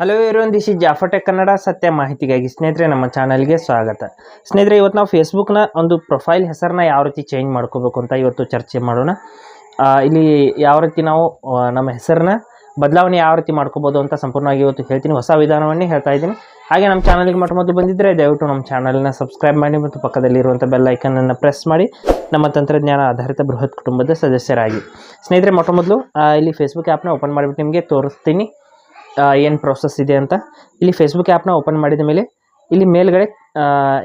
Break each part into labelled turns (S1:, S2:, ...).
S1: Hello ಇರೋನ್ ದಿಶಿ ಜಾಫಟೆಕ್ ಕನ್ನಡ ಸತ್ಯ ಮಾಹಿತಿಗಾಗಿ ಸ್ನೇಹಿತರೆ ನಮ್ಮ ಚಾನಲ್ಗೆ ಸ್ವಾಗತ ಸ್ನೇಹಿತರೆ ಇವತ್ತು ನಾವು ಫೇಸ್ಬುಕ್ನ ಒಂದು ಪ್ರೊಫೈಲ್ ಹೆಸರನ್ನ ಯಾವ ರೀತಿ ಚೇಂಜ್ ಮಾಡ್ಕೋಬೇಕು ಅಂತ ಇವತ್ತು ಚರ್ಚೆ ಮಾಡೋಣ. ಇಲ್ಲಿ ಯಾವ ರೀತಿ ನಾವು ನಮ್ಮ ಹೆಸರನ್ನ ಬದಲಾವಣೆ ಯಾವ ರೀತಿ ಮಾಡ್ಕೋಬೋದು ಅಂತ ಸಂಪೂರ್ಣವಾಗಿ ಇವತ್ತು ಹೇಳ್ತೀನಿ. ಹೊಸ ವಿಧಾನವನ್ನೇ ಹೇಳ್ತಾ ಇದ್ದೀನಿ. ಹಾಗೆ ನಮ್ಮ ಚಾನಲ್ಗೆ ಮೊಟ್ಟ ಮೊದಲು ಬಂದಿದ್ದರೆ ದಯವಿಟ್ಟು ನಮ್ಮ ಚಾನಲ್ನ ಸಬ್ಸ್ಕ್ರೈಬ್ ಮಾಡಿ ಮತ್ತು ಪಕ್ಕದಲ್ಲಿರುವಂಥ ಬೆಲ್ ಐಕನನ್ನು ಪ್ರೆಸ್ ಮಾಡಿ. ನಮ್ಮ ತಂತ್ರಜ್ಞಾನ ಆಧಾರಿತ ಬೃಹತ್ ಕುಟುಂಬದ ಸದಸ್ಯರಾಗಿ. ಸ್ನೇಹಿತರೆ ಮೊಟ್ಟ ಮೊದಲು ಇಲ್ಲಿ ಫೇಸ್ಬುಕ್ ಆ್ಯಪ್ನ ಓಪನ್ ಮಾಡಿಬಿಟ್ಟು ನಿಮಗೆ ತೋರಿಸ್ತೀನಿ. ಏನು ಪ್ರೋಸೆಸ್ ಇದೆ ಅಂತ ಇಲ್ಲಿ ಫೇಸ್ಬುಕ್ ಆ್ಯಪ್ನ ಓಪನ್ ಮಾಡಿದ ಮೇಲೆ ಇಲ್ಲಿ ಮೇಲ್ಗಡೆ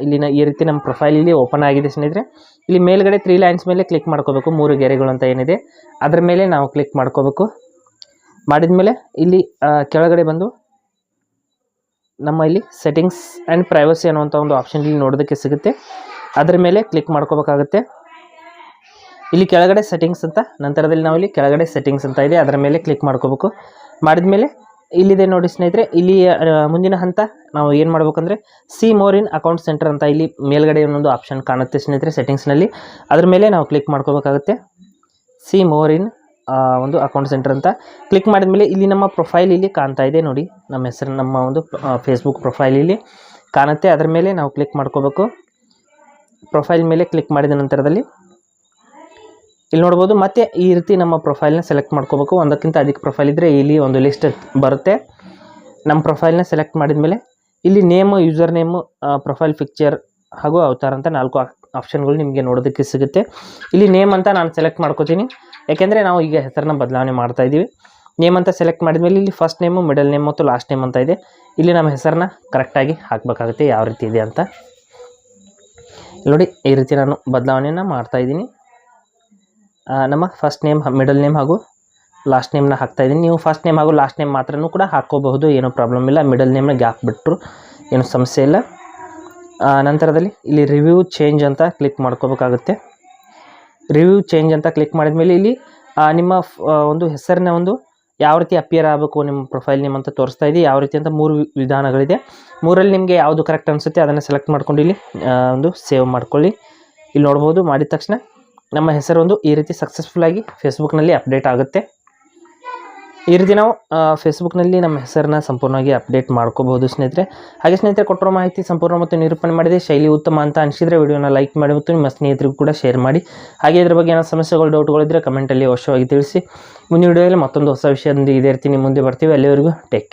S1: ಇಲ್ಲಿನ ಈ ರೀತಿ ನಮ್ಮ ಪ್ರೊಫೈಲ್ ಇಲ್ಲಿ ಓಪನ್ ಆಗಿದೆ ಸ್ನೇಹಿತರೆ. ಇಲ್ಲಿ ಮೇಲ್ಗಡೆ ತ್ರೀ ಲೈನ್ಸ್ ಮೇಲೆ ಕ್ಲಿಕ್ ಮಾಡ್ಕೋಬೇಕು, ಮೂರು ಗೆರೆಗಳು ಅಂತ ಏನಿದೆ. ಅದರ ಮೇಲೆ ನಾವು ಕ್ಲಿಕ್ ಮಾಡ್ಕೋಬೇಕು. ಮಾಡಿದ ಮೇಲೆ ಇಲ್ಲಿ ಕೆಳಗಡೆ ಬಂದು ನಮ್ಮ ಇಲ್ಲಿ ಸೆಟ್ಟಿಂಗ್ಸ್ ಆ್ಯಂಡ್ ಪ್ರೈವಸಿ ಅನ್ನುವಂಥ ಒಂದು ಆಪ್ಷನ್ ಇಲ್ಲಿ ನೋಡೋದಕ್ಕೆ ಸಿಗುತ್ತೆ. ಅದರ ಮೇಲೆ ಕ್ಲಿಕ್ ಮಾಡ್ಕೋಬೇಕಾಗುತ್ತೆ. ಇಲ್ಲಿ ಕೆಳಗಡೆ ಸೆಟ್ಟಿಂಗ್ಸ್ ಅಂತ, ನಂತರದಲ್ಲಿ ನಾವು ಇಲ್ಲಿ ಕೆಳಗಡೆ ಸೆಟ್ಟಿಂಗ್ಸ್ ಅಂತ ಇದೆ, ಅದರ ಮೇಲೆ ಕ್ಲಿಕ್ ಮಾಡ್ಕೋಬೇಕು. ಮಾಡಿದ ಮೇಲೆ ಇಲ್ಲಿದೆ ನೋಡಿ ಸ್ನೇಹಿತರೆ ಇಲ್ಲಿ ಮುಂದಿನ ಹಂತ ನಾವು ಏನು ಮಾಡ್ಬೇಕಂದ್ರೆ see more in account center ಅಂತ ಇಲ್ಲಿ ಮೇಲ್ಗಡೆ ಒಂದೊಂದು ಆಪ್ಷನ್ ಕಾಣುತ್ತೆ ಸ್ನೇಹಿತರೆ ಸೆಟ್ಟಿಂಗ್ಸ್ನಲ್ಲಿ. ಅದ್ರ ಮೇಲೆ ನಾವು ಕ್ಲಿಕ್ ಮಾಡ್ಕೋಬೇಕಾಗುತ್ತೆ. ಸಿ ಮೋರ್ ಇನ್ ಒಂದು ಅಕೌಂಟ್ ಸೆಂಟರ್ ಅಂತ. ಕ್ಲಿಕ್ ಮಾಡಿದ ಮೇಲೆ ಇಲ್ಲಿ ನಮ್ಮ ಪ್ರೊಫೈಲ್ ಇಲ್ಲಿ ಕಾಣ್ತಾ ಇದೆ ನೋಡಿ. ನಮ್ಮ ಹೆಸರು, ನಮ್ಮ ಒಂದು ಫೇಸ್ಬುಕ್ ಪ್ರೊಫೈಲ್ ಇಲ್ಲಿ ಕಾಣುತ್ತೆ. ಅದ್ರ ಮೇಲೆ ನಾವು ಕ್ಲಿಕ್ ಮಾಡ್ಕೋಬೇಕು. ಪ್ರೊಫೈಲ್ ಮೇಲೆ ಕ್ಲಿಕ್ ಮಾಡಿದ ನಂತರದಲ್ಲಿ ಇಲ್ಲಿ ನೋಡ್ಬೋದು ಮತ್ತೆ ಈ ರೀತಿ ನಮ್ಮ ಪ್ರೊಫೈಲ್ನ ಸೆಲೆಕ್ಟ್ ಮಾಡ್ಕೋಬೇಕು. ಒಂದಕ್ಕಿಂತ ಅಧಿಕ ಪ್ರೊಫೈಲ್ ಇದ್ದರೆ ಇಲ್ಲಿ ಒಂದು ಲಿಸ್ಟ್ ಬರುತ್ತೆ. ನಮ್ಮ ಪ್ರೊಫೈಲ್ನ ಸೆಲೆಕ್ಟ್ ಮಾಡಿದ ಮೇಲೆ ಇಲ್ಲಿ name user name profile picture ಹಾಗೂ ಅವತಾರ ಅಂತ ನಾಲ್ಕು ಆಪ್ಷನ್ಗಳು ನಿಮಗೆ ನೋಡೋದಕ್ಕೆ ಸಿಗುತ್ತೆ. ಇಲ್ಲಿ ನೇಮ್ ಅಂತ ನಾನು ಸೆಲೆಕ್ಟ್ ಮಾಡ್ಕೋತೀನಿ. ಯಾಕೆಂದರೆ ನಾವು ಈಗ ಹೆಸರನ್ನ ಬದಲಾವಣೆ ಮಾಡ್ತಾ ಇದ್ದೀವಿ. ನೇಮ್ ಅಂತ ಸೆಲೆಕ್ಟ್ ಮಾಡಿದ್ಮೇಲೆ ಇಲ್ಲಿ ಫಸ್ಟ್ ನೇಮು ಮಿಡಲ್ ನೇಮ್ ಮತ್ತು ಲಾಸ್ಟ್ ನೇಮ್ ಅಂತ ಇದೆ. ಇಲ್ಲಿ ನಮ್ಮ ಹೆಸರನ್ನ ಕರೆಕ್ಟಾಗಿ ಹಾಕಬೇಕಾಗುತ್ತೆ ಯಾವ ರೀತಿ ಇದೆ ಅಂತ. ನೋಡಿ ಈ ರೀತಿ ನಾನು ಬದಲಾವಣೆಯನ್ನು ಮಾಡ್ತಾ ಇದ್ದೀನಿ. ಆ, ನಮ್ಮ ಫಸ್ಟ್ ನೇಮ್ ಮಿಡಲ್ ನೇಮ್ ಹಾಗೂ ಲಾಸ್ಟ್ ನೇಮ್ನ ಹಾಕ್ತಾ ಇದ್ದೀನಿ. ನೀವು ಫಸ್ಟ್ ನೇಮ್ ಹಾಗೂ ಲಾಸ್ಟ್ ನೇಮ್ ಮಾತ್ರನೂ ಕೂಡ ಹಾಕ್ಕೋಬಹುದು, ಏನೂ ಪ್ರಾಬ್ಲಮ್ ಇಲ್ಲ. ಮಿಡಲ್ ನೇಮ್ನ ಗ್ಯಾಪ್ ಬಿಟ್ಟರು ಏನು ಸಮಸ್ಯೆ ಇಲ್ಲ. ನಂತರದಲ್ಲಿ ಇಲ್ಲಿ ರಿವ್ಯೂ ಚೇಂಜ್ ಅಂತ ಕ್ಲಿಕ್ ಮಾಡ್ಕೋಬೇಕಾಗುತ್ತೆ. ರಿವ್ಯೂ ಚೇಂಜ್ ಅಂತ ಕ್ಲಿಕ್ ಮಾಡಿದ ಮೇಲೆ ಇಲ್ಲಿ ನಿಮ್ಮ ಒಂದು ಹೆಸರಿನ ಒಂದು ಯಾವ ರೀತಿ ಅಪಿಯರ್ ಆಗಬೇಕು, ನಿಮ್ಮ ಪ್ರೊಫೈಲ್ ನೇಮ್ ಅಂತ ತೋರಿಸ್ತಾ ಇದೆ. ಯಾವ ರೀತಿ ಅಂತ ಮೂರು ವಿಧಾನಗಳಿದೆ. ಮೂರಲ್ಲಿ ನಿಮಗೆ ಯಾವುದು ಕರೆಕ್ಟ್ ಅನಿಸುತ್ತೆ ಅದನ್ನು ಸೆಲೆಕ್ಟ್ ಮಾಡ್ಕೊಂಡು ಇಲ್ಲಿ ಒಂದು ಸೇವ್ ಮಾಡ್ಕೊಳ್ಳಿ. ಇಲ್ಲಿ ನೋಡ್ಬೋದು, ಮಾಡಿದ ತಕ್ಷಣ ನಮ್ಮ ಹೆಸರು ಒಂದು ಈ ರೀತಿ ಸಕ್ಸಸ್ಫುಲ್ಲಾಗಿ ಫೇಸ್ಬುಕ್ನಲ್ಲಿ ಅಪ್ಡೇಟ್ ಆಗುತ್ತೆ. ಈ ರೀತಿ ನಾವು ಫೇಸ್ಬುಕ್ನಲ್ಲಿ ನಮ್ಮ ಹೆಸರನ್ನ ಸಂಪೂರ್ಣವಾಗಿ ಅಪ್ಡೇಟ್ ಮಾಡ್ಕೋಬಹುದು ಸ್ನೇಹಿತರೆ. ಹಾಗೆ ಸ್ನೇಹಿತರೆ, ಕೊಟ್ಟಿರೋ ಮಾಹಿತಿ ಸಂಪೂರ್ಣ ಮತ್ತು ನಿರೂಪಣೆ ಮಾಡಿದೆ. ಶೈಲಿ ಉತ್ತಮ ಅಂತ ಅನಿಸಿದರೆ ವಿಡಿಯೋನ ಲೈಕ್ ಮಾಡಿ ಮತ್ತು ನಿಮ್ಮ ಸ್ನೇಹಿತರಿಗೂ ಕೂಡ ಶೇರ್ ಮಾಡಿ. ಹಾಗೆ ಇದ್ರ ಬಗ್ಗೆ ಏನೋ ಸಮಸ್ಯೆಗಳು ಡೌಟ್ಗಳಿದ್ದರೆ ಕಮೆಂಟಲ್ಲಿ ಅವಶ್ಯವಾಗಿ ತಿಳಿಸಿ. ಮುಂದಿನ ವಿಡಿಯೋದಲ್ಲಿ ಮತ್ತೊಂದು ಹೊಸ ವಿಷಯದೊಂದಿಗೆ ಇದೇ ರೀತಿ ನಿಮ್ಮ ಮುಂದೆ ಬರ್ತೀವಿ. ಅಲ್ಲಿವರೆಗೂ ಟೇಕ್